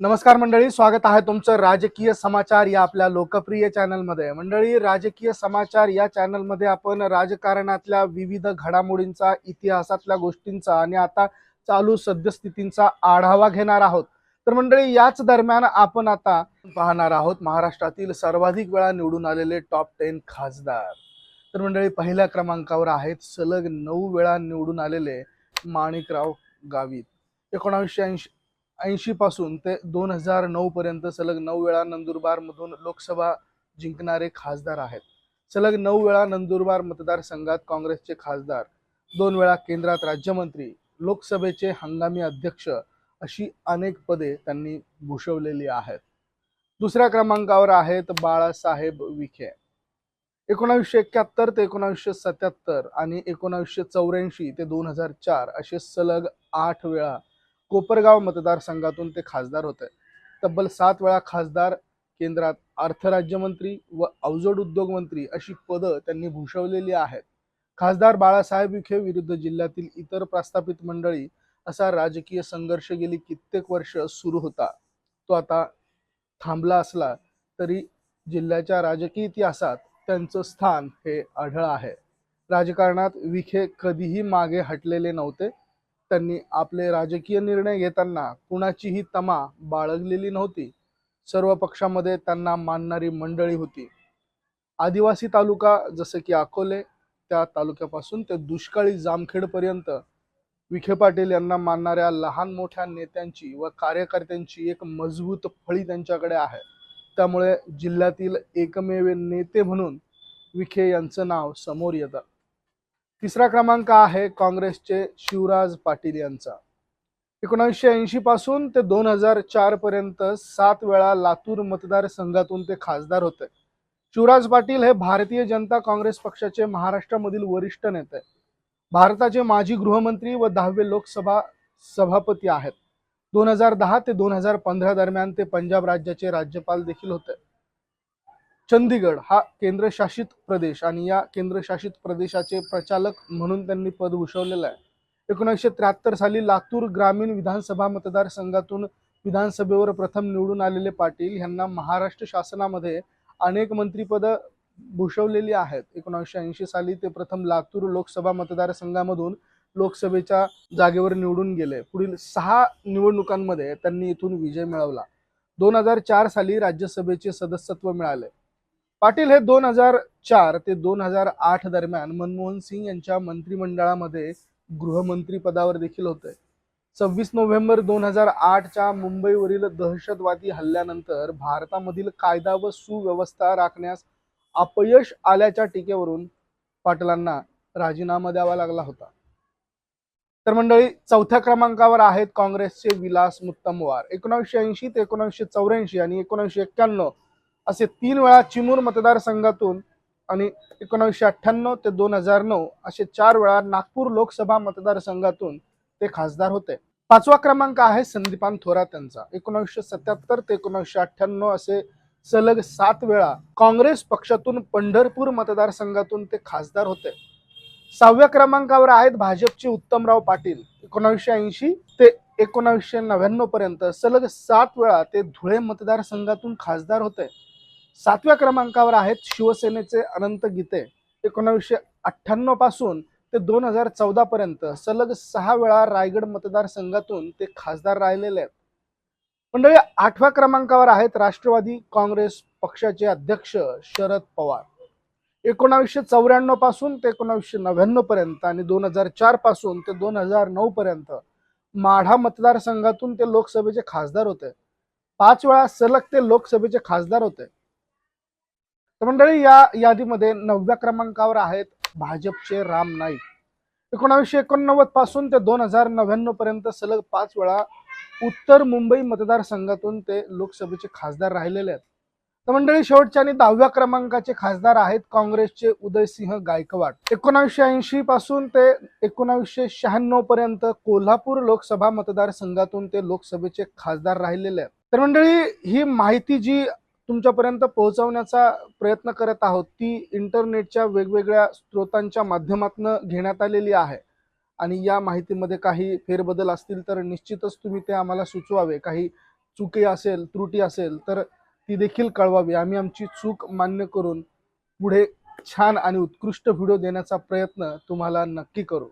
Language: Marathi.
नमस्कार मंडळी स्वागत आहे तुमचं राजकीय समाचार या आपल्या लोकप्रिय चॅनलमध्ये. मंडळी राजकीय समाचार या चॅनलमध्ये आपण राजकारणातल्या विविध घडामोडींचा इतिहासातल्या गोष्टींचा आणि आता चालू सद्यस्थितींचा आढावा घेणार आहोत. तर मंडळी याच दरम्यान आपण आता पाहणार आहोत महाराष्ट्रातील सर्वाधिक वेळा निवडून आलेले टॉप टेन खासदार. तर मंडळी पहिल्या क्रमांकावर आहेत सलग नऊ वेळा निवडून आलेले माणिकराव गावित. एकोणावीसशे ऐंशी ऐंशी पासून ते दोन हजार नऊ पर्यंत सलग नऊ वेळा नंदुरबार मधून लोकसभा जिंकणारे खासदार आहेत. सलग नऊ वेळा नंदुरबार मतदारसंघात काँग्रेसचे खासदार दोन वेळा केंद्रात राज्यमंत्री लोकसभेचे हंगामी अध्यक्ष अशी अनेक पदे त्यांनी भूषवलेली आहेत. दुसऱ्या क्रमांकावर आहेत बाळासाहेब विखे. एकोणावीसशे एक्क्याहत्तर ते एकोणावीसशे सत्याहत्तर आणि एकोणावीसशे चौऱ्याऐंशी ते दोन हजार चार असे सलग आठ वेळा कोपरगाव मतदारसंघातून ते खासदार होते. तब्बल सात वेळा खासदार केंद्रात अर्थ राज्यमंत्री व अवजड उद्योग मंत्री अशी पदं त्यांनी भूषवलेली आहेत. खासदार बाळासाहेब विखे विरुद्ध जिल्ह्यातील इतर प्रस्थापित मंडळी असा राजकीय संघर्ष गेली कित्येक वर्ष सुरू होता. तो आता थांबला असला तरी जिल्ह्याच्या राजकीय इतिहासात त्यांचं स्थान हे आढळ आहे. राजकारणात विखे कधीही मागे हटलेले नव्हते. त्यांनी आपले राजकीय निर्णय घेताना कुणाचीही तमा बाळगलेली नव्हती. सर्व पक्षामध्ये त्यांना मानणारी मंडळी होती. आदिवासी तालुका जसं की अकोले त्या तालुक्यापासून ते दुष्काळी जामखेडपर्यंत विखे पाटील यांना मानणाऱ्या लहान मोठ्या नेत्यांची व कार्यकर्त्यांची एक मजबूत फळी त्यांच्याकडे आहे. त्यामुळे जिल्ह्यातील एकमेव नेते म्हणून विखे यांचं नाव समोर येतं. तिसरा क्रमांक आहे काँग्रेसचे शिवराज पाटील यांचा. एकोणीसशे ऐंशी पासून ते दोन हजार चार पर्यंत सात वेळा लातूर मतदारसंघातून ते खासदार होते. शिवराज पाटील हे भारतीय जनता काँग्रेस पक्षाचे महाराष्ट्रामधील वरिष्ठ नेते भारताचे माजी गृहमंत्री व दहावे लोकसभा सभापती आहेत. दोन हजार दहा ते दोन हजार पंधरा दरम्यान ते पंजाब राज्याचे राज्यपाल देखील होते. चंदीगड हा केंद्रशासित प्रदेश आणि या केंद्रशासित प्रदेशाचे प्रचालक म्हणून त्यांनी पद भूषवलेलं आहे. एकोणीसशे त्र्याहत्तर साली लातूर ग्रामीण विधानसभा मतदारसंघातून विधानसभेवर प्रथम निवडून आलेले पाटील यांना महाराष्ट्र शासनामध्ये अनेक मंत्रिपद भूषवलेली आहेत. एकोणीसशे ऐंशी साली ते प्रथम लातूर लोकसभा मतदारसंघामधून लोकसभेच्या जागेवर निवडून गेले. पुढील सहा निवडणुकांमध्ये त्यांनी इथून विजय मिळवला. दोन हजार चार साली राज्यसभेचे सदस्यत्व मिळाले. पाटील हे दोन हजार चार ते दोन हजार आठ दरम्यान मनमोहन सिंग यांच्या मंत्रिमंडळामध्ये गृहमंत्री पदावर देखील होते. सव्वीस नोव्हेंबर दोन हजार आठच्या मुंबईवरील दहशतवादी हल्ल्यानंतर भारतामधील कायदा व सुव्यवस्था राखण्यास अपयश आल्याच्या टीकेवरून पाटलांना राजीनामा द्यावा लागला होता. तर मंडळी चौथ्या क्रमांकावर आहेत काँग्रेसचे विलास मुत्तमवार. एकोणीसशे ऐंशी ते एकोणीसशे चौऱ्याऐंशी आणि एकोणीसशे एक्क्याण्णव असे तीन वेळा चिमूर मतदारसंघातून आणि एकोणीसशे अठ्ठ्याण्णव ते दोन हजार नऊ असे चार वेळा नागपूर लोकसभा मतदारसंघातून ते खासदार होते. पाचवा क्रमांक आहे संदीपान थोरात यांचा. एकोणीसशे सत्याहत्तर ते एकोणीसशे अठ्ठ्याण्णव असे सलग सात वेळा काँग्रेस पक्षातून पंढरपूर मतदारसंघातून ते खासदार होते. सहाव्या क्रमांकावर आहेत भाजपचे उत्तमराव पाटील. एकोणीसशे ऐंशी ते एकोणीसशे नव्याण्णव पर्यंत सलग सात वेळा ते धुळे मतदारसंघातून खासदार होते. सातव्या क्रमांकावर आहेत शिवसेनेचे अनंत गीते. एकोणावीसशे अठ्ठ्याण्णवपासून ते दोन हजार चौदा पर्यंत सलग सहा वेळा रायगड मतदारसंघातून ते खासदार राहिलेले आहेत. मंडळी आठव्या क्रमांकावर आहेत राष्ट्रवादी काँग्रेस पक्षाचे अध्यक्ष शरद पवार. एकोणावीसशे चौऱ्याण्णवपासून ते एकोणावीसशे नव्याण्णव पर्यंत आणि दोन हजार चारपासून ते दोन हजार नऊ पर्यंत माढा मतदारसंघातून ते लोकसभेचे खासदार होते. पाच वेळा सलग ते लोकसभेचे खासदार होते. तर मंडळी या यादीमध्ये नवव्या क्रमांकावर आहेत भाजपचे राम नाईक. एकोणावीसशे एकोणनव्वदपासून ते दोन हजार नव्याण्णव पर्यंत सलग पाच वेळा उत्तर मुंबई मतदारसंघातून ते लोकसभेचे खासदार राहिलेले आहेत. तर मंडळी शेवटच्या आणि दहाव्या क्रमांकाचे खासदार आहेत काँग्रेसचे उदयसिंह गायकवाड. एकोणावीसशे ऐंशी पासून ते एकोणावीसशे शहाण्णव पर्यंत कोल्हापूर लोकसभा मतदारसंघातून ते लोकसभेचे खासदार राहिलेले आहेत. तर मंडळी ही माहिती जी तुमच्यापर्यंत पोहोचवण्याचा प्रयत्न करत आहोत ती इंटरनेटच्या वेगवेगळ्या स्रोतांच्या माध्यमातून घेण्यात आलेली आहे. आणि या माहितीमध्ये काही फेरबदल असतील तर निश्चितच तुम्ही ते आम्हाला सुचवावे. काही चुकी असेल त्रुटी असेल तर ती देखील कळवावी. आम्ही आमची चूक मान्य करून पुढे छान आणि उत्कृष्ट व्हिडिओ देण्याचा प्रयत्न तुम्हाला नक्की करू.